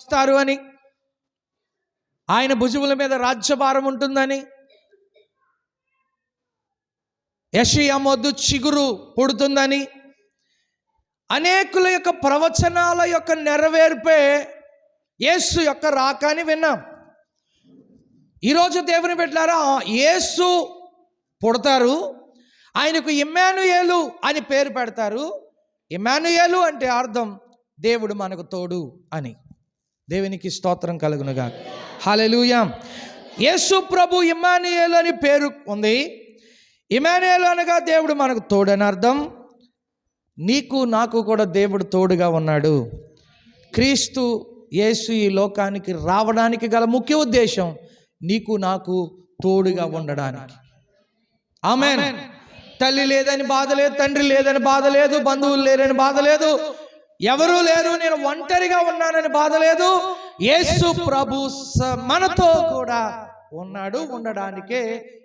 వస్తారు అని. ఆయన భుజముల మీద రాజ్యభారం ఉంటుందని. యషియా మొద్దు చిగురు పుడుతుందని. అనేకుల యొక్క ప్రవచనాల యొక్క నెరవేర్పే యేసు యొక్క రాకాని విన్నాం. ఈరోజు దేవుని పెట్టారా యేసు పుడతారు ఆయనకు ఇమ్మానుయేలు అని పేరు పెడతారు. ఇమ్మానుయేలు అంటే అర్థం దేవుడు మనకు తోడు అని. దేవునికి స్తోత్రం కలుగునుగా హాలెలూయా యేసు ప్రభు ఇమ్మానుయేలు అని పేరు ఉంది. ఇమానియేలు అనగా దేవుడు మనకు తోడని అర్థం. నీకు నాకు కూడా దేవుడు తోడుగా ఉన్నాడు. క్రీస్తు యేసు ఈ లోకానికి రావడానికి గల ముఖ్య ఉద్దేశం నీకు నాకు తోడుగా ఉండడానికి. ఆమె తల్లి లేదని బాధ లేదు తండ్రి లేదని బాధ లేదు బంధువులు లేరని బాధ లేదు. ఎవరూ లేరు నేను ఒంటరిగా ఉన్నానని బాధ లేదు యేసు ప్రభు స- మనతో కూడా ఉన్నాడు ఉండడానికే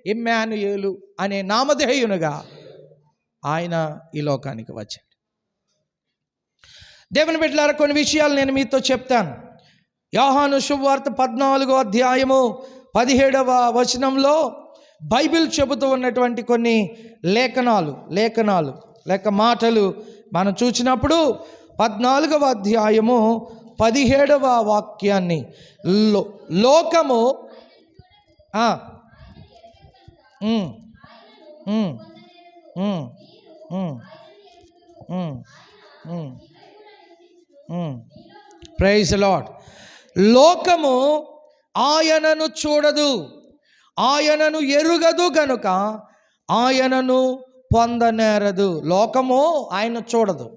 ఇమ్మానుయేలు అనే నామధేయునుగా ఆయన ఈ లోకానికి వచ్చాడు. దేవుని బిడ్డలారా కొన్ని విషయాలు నేను మీతో చెప్తాను. యోహాను శుభవార్త పద్నాలుగో అధ్యాయము పదిహేడవ వచనంలో బైబిల్ చెబుతూ ఉన్నటువంటి కొన్ని లేఖనాలు లేఖనాలు లేక మాటలు మనం చూసినప్పుడు పద్నాలుగవ అధ్యాయము పదిహేడవ వాక్యాన్ని. లో లోకము ప్రైజ్ లాడ్ లోకము ఆయనను చూడదు ఆయనను ఎరుగదు గనుక ఆయనను పొందనేరదు. లోకము ఆయన చూడదు.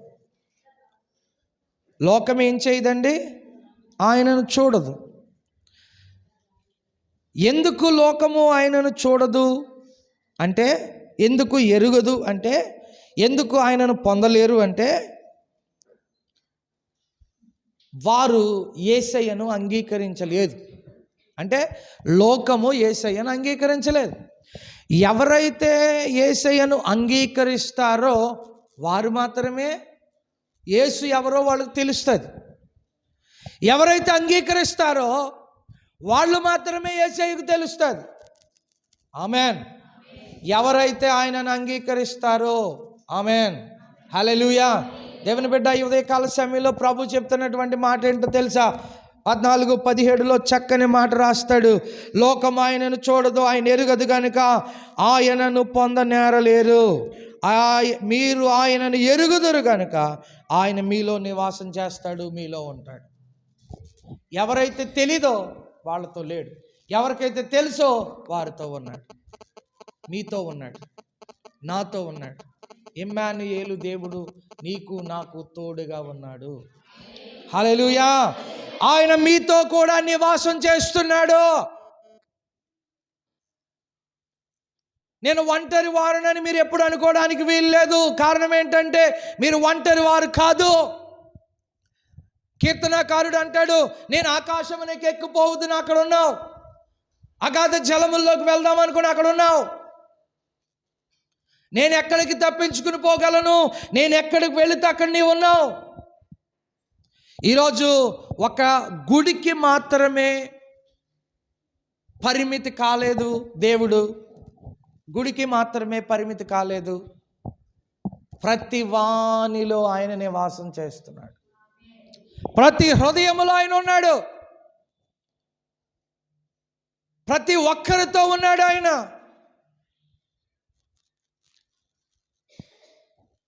లోకం ఏం చేయదండి? ఆయనను చూడదు. ఎందుకు లోకము ఆయనను చూడదు? అంటే ఎందుకు ఎరుగదు? అంటే ఎందుకు ఆయనను పొందలేరు? అంటే వారు ఏసయ్యను అంగీకరించలేదు. అంటే లోకము ఏసయ్యను అంగీకరించలేదు. ఎవరైతే ఏసయ్యను అంగీకరిస్తారో వారు మాత్రమే యేసు ఎవరో వాళ్ళకి తెలుస్తుంది. ఎవరైతే అంగీకరిస్తారో వాళ్ళు మాత్రమే ఏసయ్యకు తెలుస్తుంది. ఆమెన్. ఎవరైతే ఆయనను అంగీకరిస్తారో ఆమెన్. హలెలుయా దేవుని బిడ్డ ఈ ఉదయకాల సమయంలో ప్రభు చెప్తున్నటువంటి మాట ఏంటో తెలుసా? పద్నాలుగు పదిహేడులో చక్కని మాట రాస్తాడు. లోకం ఆయనను చూడదు ఆయన ఎరుగదు కనుక ఆయనను పొందనేరలేరు. ఆయ మీరు ఆయనను ఎరుగుదురు కనుక ఆయన మీలో నివాసం చేస్తాడు మీలో ఉంటాడు. ఎవరైతే తెలీదో వాళ్ళతో లేడు. ఎవరికైతే తెలుసో వారితో ఉన్నాడు. మీతో ఉన్నాడు. నాతో ఉన్నాడు. ఇమ్మానుయేలు దేవుడు నీకు నాకు తోడుగా ఉన్నాడు. హల్లెలూయా. ఆయన మీతో కూడా నివాసం చేస్తున్నాడు. నేను ఒంటరి వారునని మీరు ఎప్పుడు అనుకోవడానికి వీల్లేదు. కారణం ఏంటంటే మీరు ఒంటరి వారు కాదు. కీర్తనాకారుడు అంటాడు నేను ఆకాశమునకి ఎక్కిపోవద్దును అక్కడ ఉన్నావు. అగాధ జలముల్లోకి వెళ్దాం అనుకుని అక్కడ ఉన్నావు. నేను ఎక్కడికి తప్పించుకుని పోగలను? నేను ఎక్కడికి వెళితే అక్కడ నీవు ఉన్నావు. ఈరోజు ఒక గుడికి మాత్రమే పరిమితి కాలేదు దేవుడు. గుడికి మాత్రమే పరిమితి కాలేదు. ప్రతి వానిలో ఆయన నివాసం చేస్తున్నాడు. ప్రతి హృదయములో ఆయన ఉన్నాడు. ప్రతి ఒక్కరితో ఉన్నాడు ఆయన.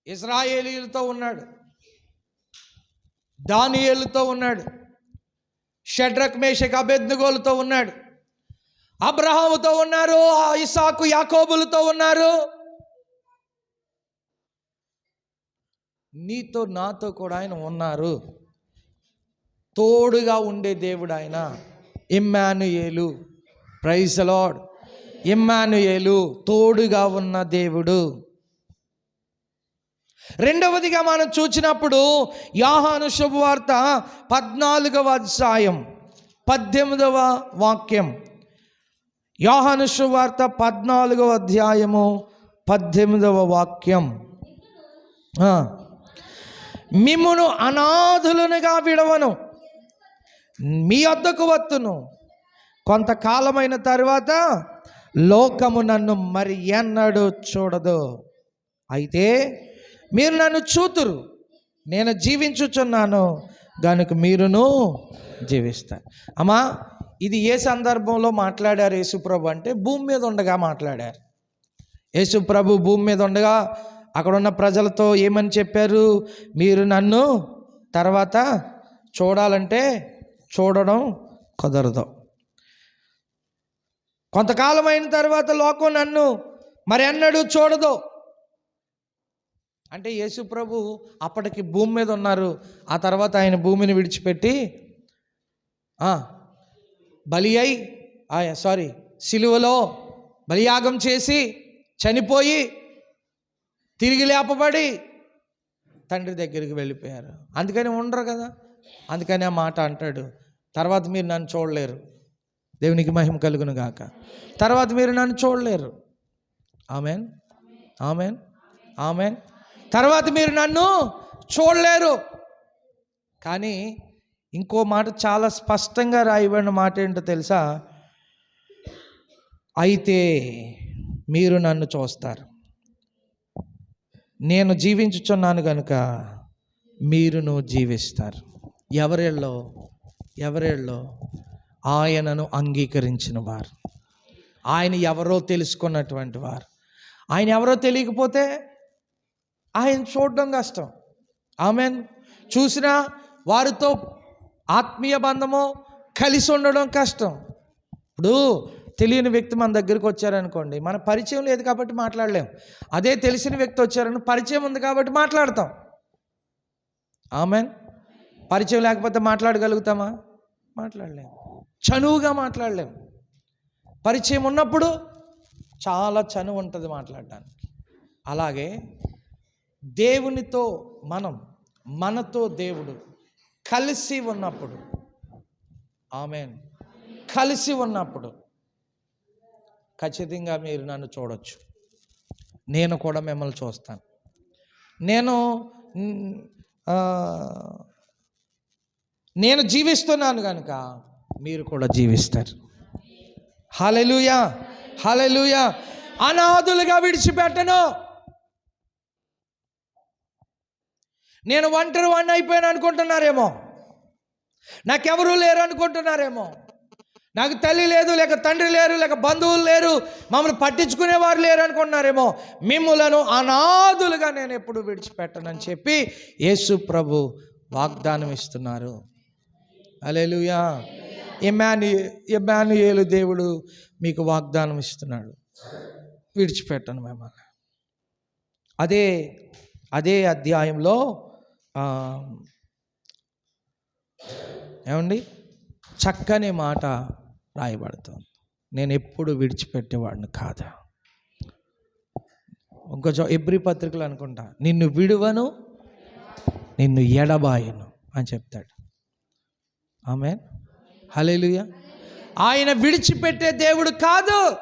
ఇజ్రాయేలీలతో ఉన్నాడు. దానియేలుతో ఉన్నాడు. షడ్రక్ మేషక్ అభెజ్ఞగోలతో ఉన్నాడు. అబ్రహాముతో ఉన్నారు ఆ ఇసాకు యాకోబులతో ఉన్నారు. నీతో నాతో కూడా ఆయన ఉన్నారు. తోడుగా ఉండే దేవుడు ఆయన. ఇమ్మానుయేలు. ప్రైజ్ లార్డ్ ఇమ్మానుయేలు తోడుగా ఉన్న దేవుడు. రెండవదిగా మనం చూసినప్పుడు యాహాను శుభవార్త పద్నాలుగవ అధ్యాయం పద్దెనిమిదవ వాక్యం. యోహాను సువార్త పద్నాలుగవ అధ్యాయము పద్దెనిమిదవ వాక్యం. మిమ్మును అనాథులనుగా విడవను మీ వద్దకు వత్తును. కొంతకాలమైన తర్వాత లోకము నన్ను మరి ఎన్నడూ చూడదు. అయితే మీరు నన్ను చూతురు నేను జీవించుచున్నాను దానికి మీరును జీవిస్తారు. అమ్మా ఇది ఏ సందర్భంలో మాట్లాడారు యేసుప్రభు అంటే భూమి మీద ఉండగా మాట్లాడారు. యేసుప్రభు భూమి మీద ఉండగా అక్కడ ఉన్న ప్రజలతో ఏమని చెప్పారు? మీరు నన్ను తర్వాత చూడాలంటే చూడడం కుదరదు. కొంతకాలం అయిన తర్వాత లోకం నన్ను మరి అన్నడు చూడదు. అంటే యేసుప్రభు అప్పటికి భూమి మీద ఉన్నారు. ఆ తర్వాత ఆయన భూమిని విడిచిపెట్టి బలి అయి సారీ సిలువలో బలియాగం చేసి చనిపోయి తిరిగి లేపబడి తండ్రి దగ్గరికి వెళ్ళిపోయారు. అందుకని ఉండరు కదా. అందుకని ఆ మాట అంటాడు. తర్వాత మీరు నన్ను చూడలేరు. దేవునికి మహిమ కలుగును గాక. తర్వాత మీరు నన్ను చూడలేరు. ఆమెన్. ఆమెన్. ఆమెన్. తర్వాత మీరు నన్ను చూడలేరు. కానీ ఇంకో మాట చాలా స్పష్టంగా రాయబడిన మాట ఏంటో తెలుసా? అయితే మీరు నన్ను చూస్తారు. నేను జీవించుచున్నాను కనుక మీరును జీవిస్తారు. ఎవరిలో? ఎవరిలో? ఆయనను అంగీకరించిన వారు. ఆయన ఎవరో తెలుసుకున్నటువంటి వారు. ఆయన ఎవరో తెలియకపోతే ఆయన చూడడం కష్టం. ఆమెన్. చూసినా వారితో ఆత్మీయ బంధము కలిసి ఉండడం కష్టం. ఇప్పుడు తెలియని వ్యక్తి మన దగ్గరికి వచ్చారనుకోండి మన పరిచయం లేదు కాబట్టి మాట్లాడలేం. అదే తెలిసిన వ్యక్తి వచ్చారని పరిచయం ఉంది కాబట్టి మాట్లాడతాం. ఆమెన్. పరిచయం లేకపోతే మాట్లాడగలుగుతామా? మాట్లాడలేం. చనువుగా మాట్లాడలేం. పరిచయం ఉన్నప్పుడు చాలా చనువు ఉంటుంది మాట్లాడడానికి. అలాగే దేవునితో మనం మనతో దేవుడు కలిసి ఉన్నప్పుడు. ఆమె కలిసి ఉన్నప్పుడు. ఖచ్చితంగా మీరు నన్ను చూడొచ్చు. నేను కూడా మిమ్మల్ని చూస్తాను. నేను నేను జీవిస్తున్నాను కనుక మీరు కూడా జీవిస్తారు. హలెలుయా హలెలుయా అనాథులుగా విడిచిపెట్టను. నేను ఒంటరి వాడిని అయిపోయాను అనుకుంటున్నారేమో. నాకెవరూ లేరు అనుకుంటున్నారేమో. నాకు తల్లి లేదు లేక తండ్రి లేరు లేక బంధువులు లేరు మమ్మల్ని పట్టించుకునేవారు లేరు అనుకుంటున్నారేమో. మిమ్ములను అనాథులుగా నేను ఎప్పుడు విడిచిపెట్టనని చెప్పి యేసు ప్రభు వాగ్దానం ఇస్తున్నారు. అలెలుయా ఎమాను ఎమానుయేలు దేవుడు మీకు వాగ్దానం ఇస్తున్నాడు. విడిచిపెట్టను మిమ్మల్ని. అదే అదే అధ్యాయంలో ఏమండి? చక్కని మాట రాయబడుతుంది. నేను ఎప్పుడు విడిచిపెట్టేవాడిని కాదా. ఇంకొంచెం ఎబ్రి పత్రికలు అనుకుంటా. నిన్ను విడువను నిన్ను ఎడబాయను అని చెప్తాడు. ఆమె హలేలుయ ఆయన విడిచిపెట్టే దేవుడు కాదు.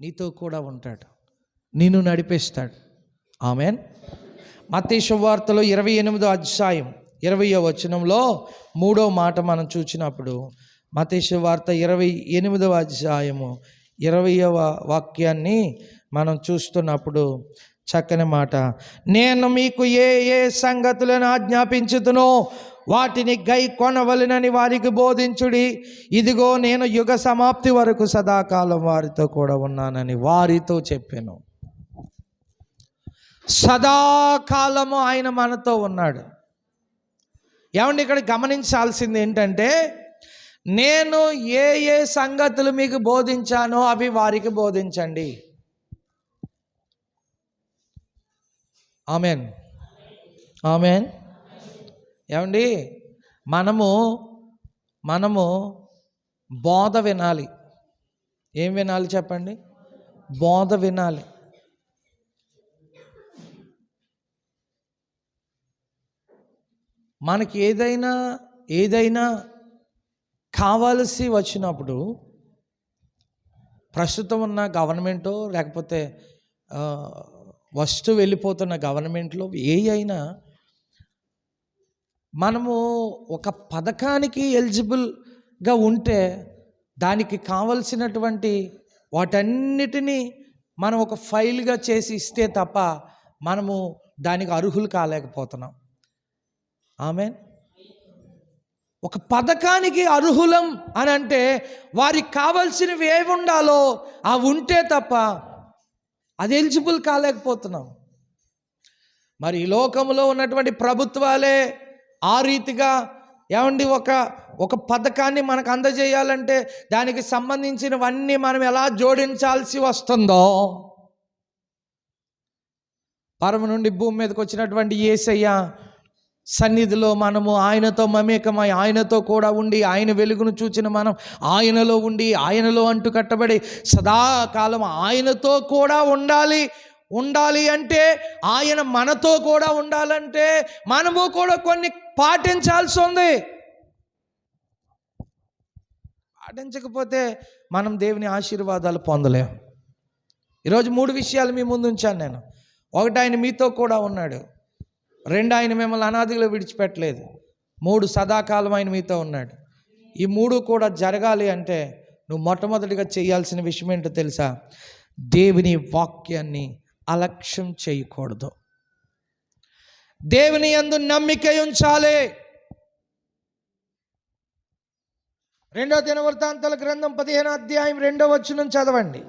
నీతో కూడా ఉంటాడు. నిన్ను నడిపిస్తాడు. ఆమెన్. మత్తయి శుభవార్తలో ఇరవై ఎనిమిదో అధ్యాయం ఇరవయో వచనంలో మూడో మాట మనం చూసినప్పుడు మత్తయి వార్త ఇరవై ఎనిమిదవ అధ్యాయము ఇరవయవ వాక్యాన్ని మనం చూస్తున్నప్పుడు చక్కని మాట. నేను మీకు ఏ ఏ సంగతులను ఆజ్ఞాపించుతునో వాటిని గై కొనవలనని వారికి బోధించుడి. ఇదిగో నేను యుగ సమాప్తి వరకు సదాకాలం వారితో కూడా ఉన్నానని వారితో చెప్పాను. సదాకాలము ఆయన మనతో ఉన్నాడు. ఏమండి ఇక్కడ గమనించాల్సింది ఏంటంటే నేను ఏ ఏ సంగతులు మీకు బోధించానో అవి వారికి బోధించండి. ఆమెన్. ఆమెన్. ఏమండి మనము మనము బోధ వినాలి. ఏం వినాలి చెప్పండి? బోధ వినాలి. మనకి ఏదైనా ఏదైనా కావాల్సి వచ్చినప్పుడు ప్రస్తుతం ఉన్న గవర్నమెంటో లేకపోతే వస్తు వెళ్ళిపోతున్న గవర్నమెంట్లో ఏ అయినా మనము ఒక పథకానికి ఎలిజిబుల్గా ఉంటే దానికి కావలసినటువంటి వాటన్నిటినీ మనం ఒక ఫైల్గా చేసి ఇస్తే తప్ప మనము దానికి అర్హులు కాలేకపోతున్నాం. ఆమె ఒక పథకానికి అర్హులం అని అంటే వారికి కావలసినవి ఏవి ఉండాలో అవి ఉంటే తప్ప అది ఎలిజిబుల్ కాలేకపోతున్నాం. మరి ఈ లోకంలో ఉన్నటువంటి ప్రభుత్వాలే ఆ రీతిగా ఏమండి ఒక ఒక పథకాన్ని మనకు అందజేయాలంటే దానికి సంబంధించినవన్నీ మనం ఎలా జోడించాల్సి వస్తుందో? పరమ నుండి భూమి మీదకి వచ్చినటువంటి ఏసయ్య సన్నిధిలో మనము ఆయనతో మమేకమై ఆయనతో కూడా ఉండి ఆయన వెలుగును చూచిన మనం ఆయనలో ఉండి ఆయనలో అంటు కట్టబడి సదాకాలం ఆయనతో కూడా ఉండాలి. ఉండాలి అంటే ఆయన మనతో కూడా ఉండాలంటే మనము కూడా కొన్ని పాటించాల్సి ఉంది. పాటించకపోతే మనం దేవుని ఆశీర్వాదాలు పొందలేం. ఈరోజు మూడు విషయాలు మీ ముందు ఉంచాను నేను. ఒకటి ఆయన మీతో కూడా ఉన్నాడు. రెండు ఆయన మిమ్మల్ని అనాదిలో విడిచిపెట్టలేదు. మూడు సదాకాలం ఆయన మీతో ఉన్నాడు. ఈ మూడు కూడా జరగాలి అంటే నువ్వు మొట్టమొదటిగా చేయాల్సిన విషయం ఏంటో తెలుసా? దేవుని వాక్యాన్ని అలక్ష్యం చేయకూడదు. దేవుని యందు నమ్మిక ఉంచాలి. రెండో దినవృత్తాంతాల గ్రంథం పదిహేను అధ్యాయం రెండో వచనం చదవండి.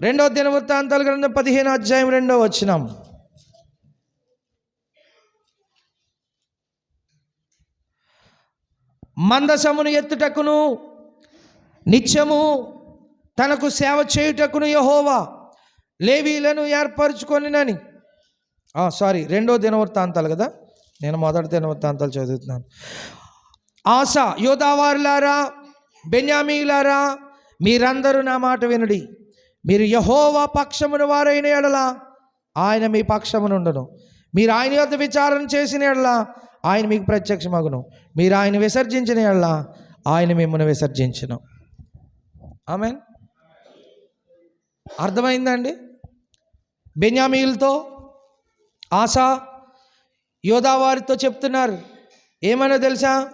రెండో దినవృత్తాంతాల గ్రంథం పదిహేను అధ్యాయం రెండో వచనం. మందసమును ఎత్తుటకును నిత్యము తనకు సేవ చేయుటకును యహోవా లేవీలను ఏర్పరచుకొనినని. సారీ రెండో దినవృత్తాంతాలు కదా? నేను మొదటి దినవృత్తాంతాలు చదువుతున్నాను. ఆశ యోధావారులారా బెన్యామీలారా మీరందరూ నా మాట వినుడి. మీరు యహోవా పక్షమును వారైన ఎడలా ఆయన మీ పక్షమునుండును. మీరు ఆయన యొక్క విచారణ చేసిన ఎడల ఆయన మీకు ప్రత్యక్షమగును. మీరు ఆయన విసర్జించిన వాళ్ళ ఆయన మిమ్మల్ని విసర్జించను. ఆమె అర్థమైందండి? బెన్యామీలతో ఆశ యోధావారితో చెప్తున్నారు. ఏమనో తెలుసా?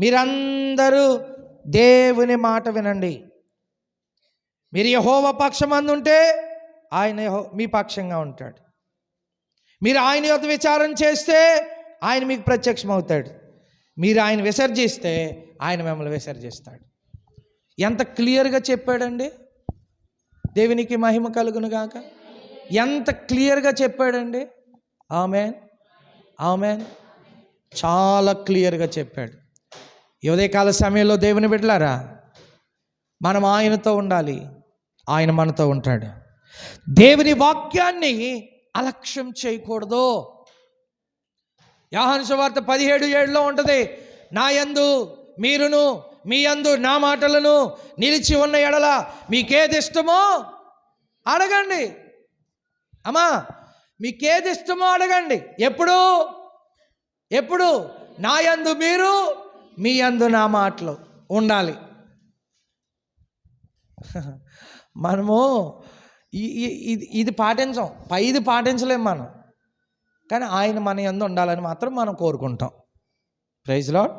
మీరందరూ దేవుని మాట వినండి. మీరు యహోవ పక్షమందు ఉంటే ఆయన మీ పక్షంగా ఉంటాడు. మీరు ఆయన యొక్క విచారం చేస్తే ఆయన మీకు ప్రత్యక్షమవుతాడు. మీరు ఆయన విసర్జిస్తే ఆయన మిమ్మల్ని విసర్జిస్తాడు. ఎంత క్లియర్గా చెప్పాడండి? దేవునికి మహిమ కలుగును గాక. ఎంత క్లియర్గా చెప్పాడండి? ఆమెన్. ఆమెన్. చాలా క్లియర్గా చెప్పాడు. ఉదయకాల సమయంలో దేవుని బిడ్డలారా మనం ఆయనతో ఉండాలి. ఆయన మనతో ఉంటాడు. దేవుని వాక్యాన్ని అలక్ష్యం చేయకూడదు. యాహాను సువార్త పదిహేడు ఏడులో ఉంటుంది నా యందు మీరును మీ యందు నా మాటలను నిలిచి ఉన్న ఎడల మీకేది ఇష్టమో అడగండి. అమ్మా మీకేది ఇష్టమో అడగండి. ఎప్పుడు? ఎప్పుడు? నా యందు మీరు మీ యందు నా మాటలు ఉండాలి. మనము ఇది ఇది పాటించం. పైది పాటించలేం మనం. కానీ ఆయన మన యందు ఉండాలని మాత్రం మనం కోరుకుంటాం. ప్రైజ్ లాడ్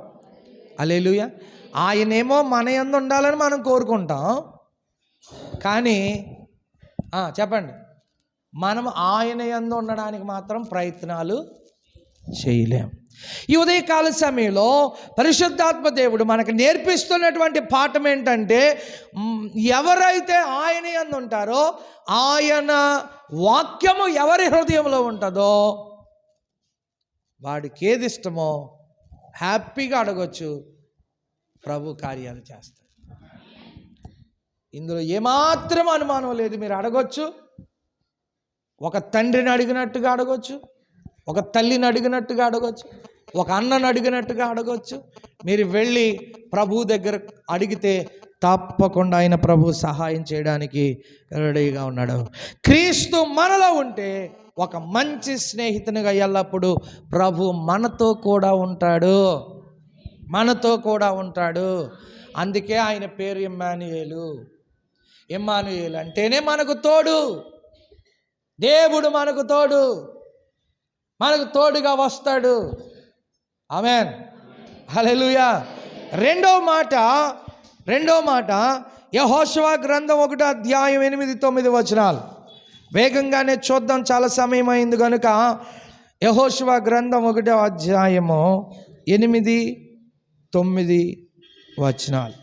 అలేలుయ ఆయనేమో మన యందు ఉండాలని మనం కోరుకుంటాం. కానీ చెప్పండి. మనం ఆయన యందు ఉండడానికి మాత్రం ప్రయత్నాలు చేయలేం. ఈ ఉదయకాల సమయంలో పరిశుద్ధాత్మ దేవుడు మనకు నేర్పిస్తున్నటువంటి పాఠం ఏంటంటే ఎవరైతే ఆయన యందు ఉంటారో ఆయన వాక్యము ఎవరి హృదయంలో ఉంటుందో వాడికి ఏది ఇష్టమో హ్యాపీగా అడగొచ్చు. ప్రభు కార్యాలు చేస్తాడు. ఇందులో ఏమాత్రం అనుమానం లేదు. మీరు అడగొచ్చు. ఒక తండ్రిని అడిగినట్టుగా అడగొచ్చు. ఒక తల్లిని అడిగినట్టుగా అడగొచ్చు. ఒక అన్నను అడిగినట్టుగా అడగొచ్చు. మీరు వెళ్ళి ప్రభు దగ్గర అడిగితే తప్పకుండా ఆయన ప్రభు సహాయం చేయడానికి రెడీగా ఉన్నాడు. క్రీస్తు మనలో ఉంటే ఒక మంచి స్నేహితునిగా ఎల్లప్పుడూ ప్రభు మనతో కూడా ఉంటాడు. మనతో కూడా ఉంటాడు. అందుకే ఆయన పేరు ఇమ్మానుయేలు. ఇమ్మానుయేలు అంటేనే మనకు తోడు. దేవుడు మనకు తోడు. మనకు తోడుగా వస్తాడు. ఆమెన్. హలెలుయా రెండో మాట రెండో మాట యహోశవ గ్రంథం ఒకటో అధ్యాయం ఎనిమిది తొమ్మిది వచనాలు. వేగంగానే చూద్దాం చాలా సమయం అయింది కనుక యహోశివ గ్రంథం ఒకటో అధ్యాయము ఎనిమిది తొమ్మిది వచనాలు.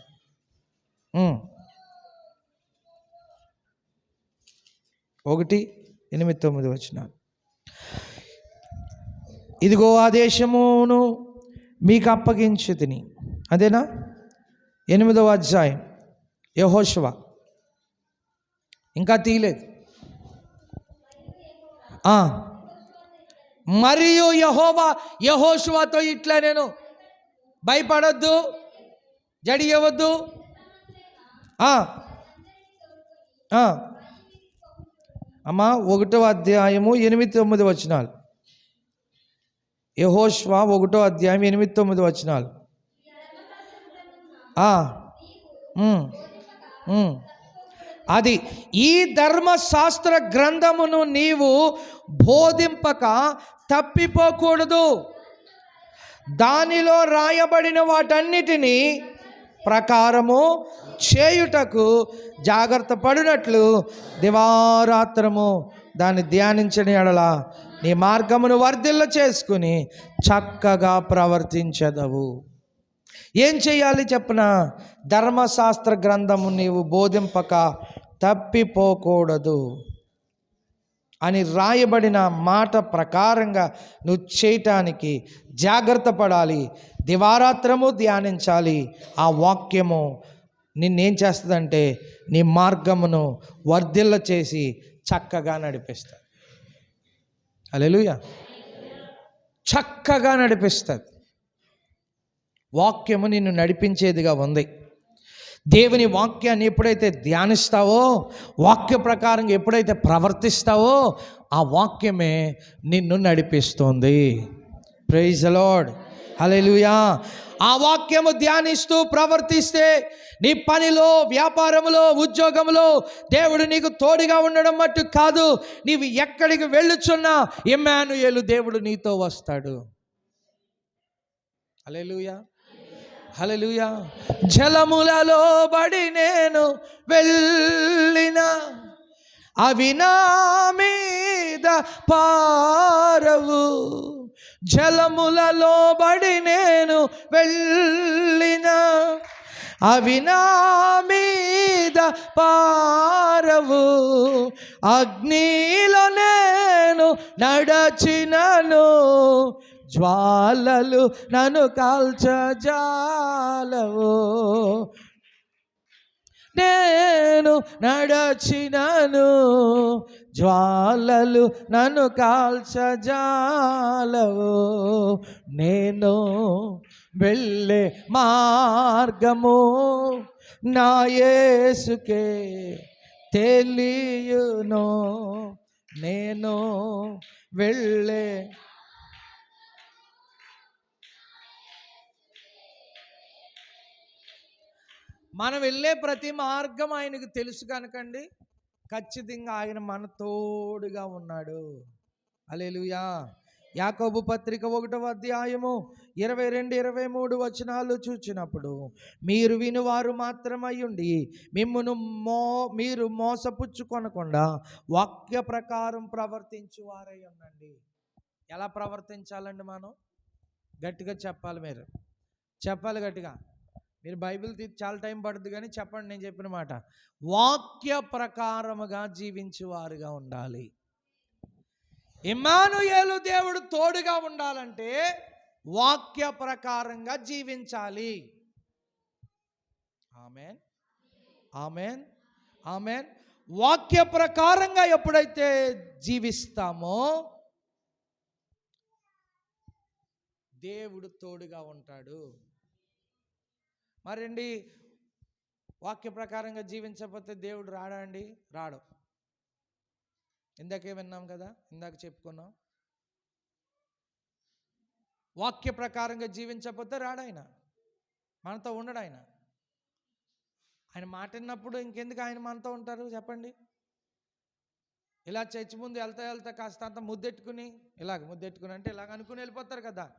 ఒకటి ఎనిమిది తొమ్మిది వచనాలు. ఇదిగో ఆ దేశమును మీకు అప్పగించి తిని అదేనా? ఎనిమిదవ అధ్యాయం. యహోశవ ఇంకా తీయలేదు. మరియు యహోవా యహోశువాతో ఇట్లా నేను భయపడొద్దు జడియవద్దు. అమ్మా ఒకటో అధ్యాయము ఎనిమిది తొమ్మిది వచనాలు. యహోష్వా ఒకటో అధ్యాయం ఎనిమిది తొమ్మిది వచనాలు. ఆ, అది ఈ ధర్మశాస్త్ర గ్రంథమును నీవు బోధింపక తప్పిపోకూడదు. దానిలో రాయబడిన వాటన్నిటినీ ప్రకారము చేయుటకు జాగ్రత్త పడినట్లు దివారాత్రము దాన్ని ధ్యానించని ఎడల నీ మార్గమును వర్ధిల్ల చేసుకుని చక్కగా ప్రవర్తించదవు. ఏం చేయాలి చెప్పిన? ధర్మశాస్త్ర గ్రంథము నీవు బోధింపక తప్పిపోకూడదు అని రాయబడిన మాట ప్రకారంగా నువ్వు చేయటానికి జాగ్రత్త పడాలి దివారాత్రము ధ్యానించాలి. ఆ వాక్యము నిన్నేం చేస్తుందంటే నీ మార్గమును వర్ధిల్ల చేసి చక్కగా నడిపిస్తుంది. అలెలుయ చక్కగా నడిపిస్తుంది. వాక్యము నిన్ను నడిపించేదిగా ఉంది. దేవుని వాక్యాన్ని ఎప్పుడైతే ధ్యానిస్తావో వాక్య ప్రకారం ఎప్పుడైతే ప్రవర్తిస్తావో ఆ వాక్యమే నిన్ను నడిపిస్తుంది. ప్రైజ్ లార్డ్ హలెలుయా ఆ వాక్యము ధ్యానిస్తూ ప్రవర్తిస్తే నీ పనిలో వ్యాపారములో ఉద్యోగంలో దేవుడు నీకు తోడుగా ఉండడం మట్టు కాదు. నీవు ఎక్కడికి వెళ్ళుచున్నా ఇమ్మానుయేలు దేవుడు నీతో వస్తాడు. అలెలుయా హలలుయా జలములలో బడి నేను వెళ్ళిన అవి నా మీద పారవు. జలములలో బడి నేను వెళ్ళిన అవి నా మీద పారవు. అగ్నిలో నేను నడచినను జ్వాలలు నన్ను కాల్చజాలవు. నేను నడచినను జ్వాలలు నన్ను కాల్చజాలవు. నేను వెళ్ళే మార్గము నా యేసుకే తెలియను. నేను వెళ్ళే మనం వెళ్ళే ప్రతి మార్గం ఆయనకు తెలుసు కనుకండి. ఖచ్చితంగా ఆయన మన తోడుగా ఉన్నాడు. అలేలుయా యాకోబు పత్రిక ఒకటవ అధ్యాయము ఇరవై రెండు ఇరవై మూడు వచనాలు చూచినప్పుడు మీరు వినువారు మాత్రమయ్యుండి మిమ్మును మో మీరు మోసపుచ్చుకొనకుండా వాక్య ప్రకారం ప్రవర్తించువారై ఉండండి. ఎలా ప్రవర్తించాలండి మనం? గట్టిగా చెప్పాలి మీరు. చెప్పాలి గట్టిగా. మీరు బైబిల్ చాలా టైం పడుతుంది కానీ చెప్పండి నేను చెప్పిన మాట. వాక్య ప్రకారముగా జీవించేవారుగా ఉండాలి. ఇమానుయేలు దేవుడు తోడుగా ఉండాలంటే వాక్య ప్రకారంగా జీవించాలి. ఆమెన్. ఆమెన్. ఆమెన్. వాక్య ప్రకారంగా ఎప్పుడైతే జీవిస్తామో దేవుడు తోడుగా ఉంటాడు. మరండి వాక్య ప్రకారంగా జీవించకపోతే దేవుడు రాడా అండి? రాడు. ఇందాకే విన్నాం కదా ఇందాక చెప్పుకున్నాం. వాక్య ప్రకారంగా జీవించకపోతే రాడాయన మనతో ఉండడు ఆయన. ఆయన మాట విన్నప్పుడు ఇంకెందుకు ఆయన మనతో ఉంటారు చెప్పండి? ఇలా చర్చి ముందు వెళ్తా వెళ్తా కాస్త అంత ముద్దెట్టుకుని ఇలాగ ముద్దెట్టుకుని అంటే ఇలాగ అనుకుని వెళ్ళిపోతారు కదా.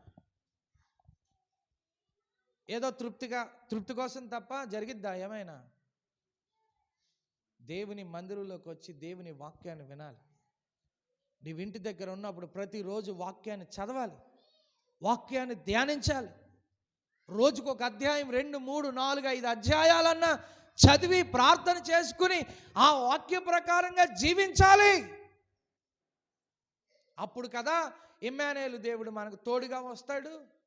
ఏదో తృప్తిగా తృప్తి కోసం తప్ప జరిగిద్దా ఏమైనా? దేవుని మందిరంలోకి వచ్చి దేవుని వాక్యాన్ని వినాలి. నీవు ఇంటి దగ్గర ఉన్నప్పుడు ప్రతిరోజు వాక్యాన్ని చదవాలి. వాక్యాన్ని ధ్యానించాలి. రోజుకు ఒక అధ్యాయం రెండు మూడు నాలుగు ఐదు అధ్యాయాలన్నా చదివి ప్రార్థన చేసుకుని ఆ వాక్య ప్రకారంగా జీవించాలి. అప్పుడు కదా ఇమ్మానేలు దేవుడు మనకు తోడుగా వస్తాడు.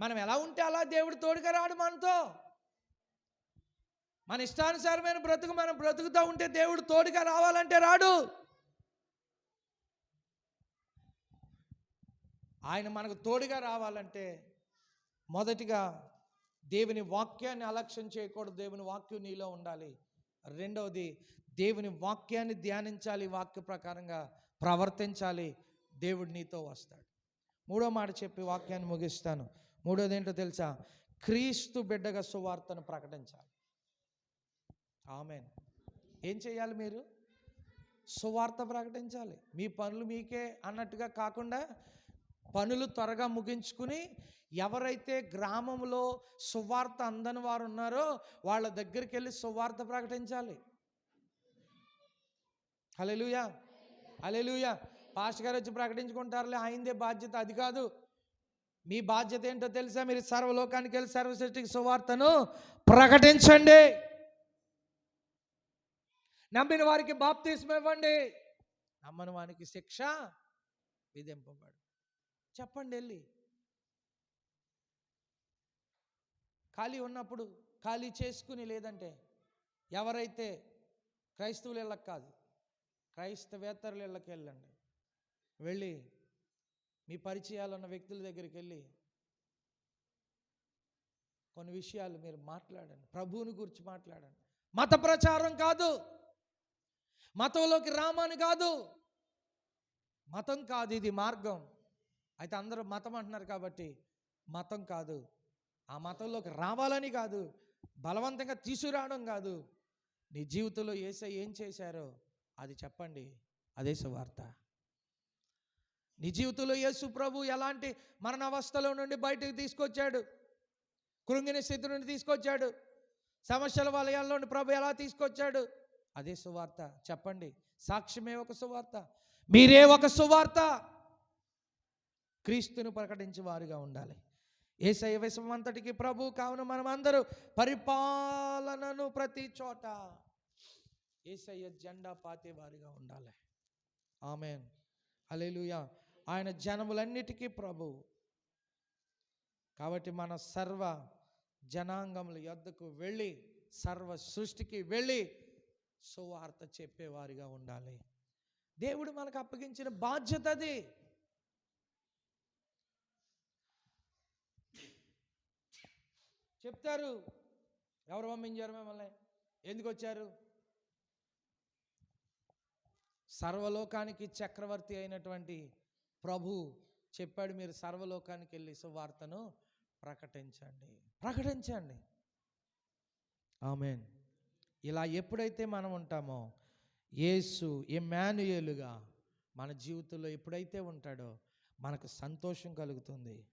మనం ఎలా ఉంటే అలా దేవుడు తోడుగా రాడు మనతో. మన ఇష్టానుసారమైన బ్రతుకు మనం బ్రతుకుతూ ఉంటే దేవుడు తోడుగా రావాలంటే రాడు. ఆయన మనకు తోడుగా రావాలంటే మొదటిగా దేవుని వాక్యాన్ని అలక్ష్యం చేయకూడదు. దేవుని వాక్యం నీలో ఉండాలి. రెండవది దేవుని వాక్యాన్ని ధ్యానించాలి. వాక్య ప్రకారంగా ప్రవర్తించాలి. దేవుడు నీతో వస్తాడు. మూడో మాట చెప్పి వాక్యాన్ని ముగిస్తాను. మూడోది ఏంటో తెలుసా? క్రీస్తు బిడ్డగా సువార్తను ప్రకటించాలి. ఆమెన్. ఏం చేయాలి మీరు? సువార్త ప్రకటించాలి. మీ పనులు మీకే అన్నట్టుగా కాకుండా పనులు త్వరగా ముగించుకుని ఎవరైతే గ్రామంలో సువార్త అందని వారు ఉన్నారో వాళ్ళ దగ్గరికి వెళ్ళి సువార్త ప్రకటించాలి. హలెలుయా హలెలుయా పాస్టర్ గారు వచ్చి ప్రకటించుకుంటారులే ఆయనదే బాధ్యత. అది కాదు. మీ బాధ్యత ఏంటో తెలుసా? మీరు సర్వలోకానికి వెళ్ళి సర్వసృష్టికి సువార్తను ప్రకటించండి. నమ్మిన వారికి బాప్తీసం ఇవ్వండి. నమ్మని వానికి శిక్ష విధింపబడు చెప్పండి వెళ్ళి. ఖాళీ ఉన్నప్పుడు ఖాళీ చేసుకుని లేదంటే ఎవరైతే క్రైస్తవులు ఇళ్ళకి కాదు క్రైస్తవేతరుల ఇళ్ళకి వెళ్ళండి. వెళ్ళి మీ పరిచయాలున్న వ్యక్తుల దగ్గరికి వెళ్ళి కొన్ని విషయాలు మీరు మాట్లాడండి. ప్రభువుని గురించి మాట్లాడండి. మత ప్రచారం కాదు. మతంలోకి రామాని కాదు. మతం కాదు ఇది మార్గం. అయితే అందరూ మతం అంటున్నారు కాబట్టి మతం కాదు. ఆ మతంలోకి రావాలని కాదు. బలవంతంగా తీసుకురావడం కాదు. నీ జీవితంలో ఏసై ఏం చేశారో అది చెప్పండి. అదే సువార్త. నీ జీవితంలో యేసు ప్రభు ఎలాంటి మరణావస్థలో నుండి బయటకు తీసుకొచ్చాడు? కృంగిన స్థితి నుండి తీసుకొచ్చాడు? సమస్యల వలయాల్లో ప్రభు ఎలా తీసుకొచ్చాడు? అదే సువార్త. చెప్పండి. సాక్ష్యమే ఒక సువార్త. మీరే ఒక సువార్త. క్రీస్తును ప్రకటించే వారుగా ఉండాలి. ఏసయ విశ్వమంతటికి ప్రభు. కావున మనం అందరూ పరిపాలనను ప్రతి చోట ఏసయ్య జెండా పాతే వారిగా ఉండాలి. ఆమెన్. అలెలుయా ఆయన జనములన్నిటికీ ప్రభు. కాబట్టి మన సర్వ జనాంగముల యొద్దకు వెళ్ళి సర్వ సృష్టికి వెళ్ళి సువార్త చెప్పేవారిగా ఉండాలి. దేవుడు మనకు అప్పగించిన బాధ్యత అది. చెప్తారు. ఎవరు పంపించారు మిమ్మల్ని? ఎందుకు వచ్చారు? సర్వలోకానికి చక్రవర్తి అయినటువంటి ప్రభు చెప్పాడు మీరు సర్వలోకానికి వెళ్ళి సువార్తను ప్రకటించండి. ప్రకటించండి. ఆమెన్. ఇలా ఎప్పుడైతే మనం ఉంటామో యేసు ఎమాన్యుయేలుగా మన జీవితంలో ఎప్పుడైతే ఉంటాడో మనకు సంతోషం కలుగుతుంది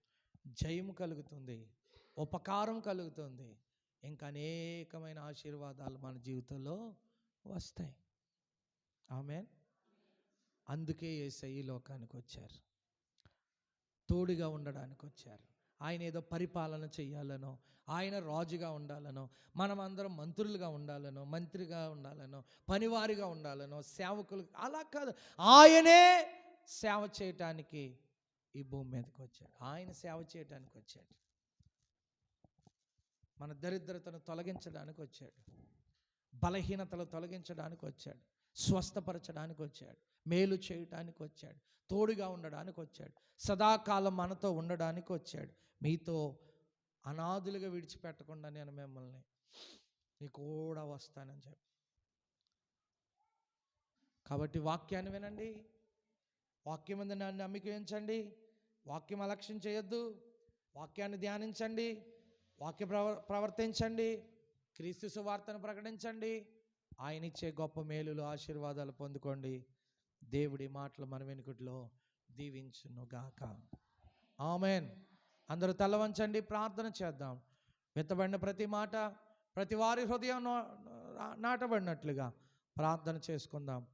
జయం కలుగుతుంది ఉపకారం కలుగుతుంది ఇంకా అనేకమైన ఆశీర్వాదాలు మన జీవితంలో వస్తాయి. ఆమెన్. అందుకే ఏసై ఈ లోకానికి వచ్చారు తోడుగా ఉండడానికి వచ్చారు ఆయన ఏదో పరిపాలన చేయాలనో ఆయన రాజుగా ఉండాలనో మనం అందరం మంత్రులుగా ఉండాలనో మంత్రిగా ఉండాలనో పనివారిగా ఉండాలనో సేవకులు అలా కాదు. ఆయనే సేవ చేయటానికి ఈ భూమి మీదకి వచ్చాడు ఆయన సేవ చేయటానికి వచ్చాడు మన దరిద్రతను తొలగించడానికి వచ్చాడు బలహీనతలు తొలగించడానికి వచ్చాడు. స్వస్థపరచడానికి వచ్చాడు. మేలు చేయటానికి వచ్చాడు. తోడుగా ఉండడానికి వచ్చాడు. సదాకాలం మనతో ఉండడానికి వచ్చాడు. మీతో అనాథులుగా విడిచిపెట్టకుండా నేను మిమ్మల్ని మీ కూడా వస్తానని చెప్పి. కాబట్టి వాక్యాన్ని వినండి. వాక్యం మీద నన్ను నమ్మిక ఉంచండి. వాక్యం అలక్ష్యం చేయొద్దు. వాక్యాన్ని ధ్యానించండి. వాక్య ప్రవ ప్రవర్తించండి. క్రీస్తు సువార్తను ప్రకటించండి. ఆయన ఇచ్చే గొప్ప మేలులు ఆశీర్వాదాలు పొందుకోండి. దేవుడి మాటలు మన వెనుకట్లో దీవించును గాక. ఆమెన్. అందరూ తల వంచండి ప్రార్థన చేద్దాం. విత్తబడిన ప్రతి మాట ప్రతి వారి హృదయం నాటబడినట్లుగా ప్రార్థన చేసుకుందాం.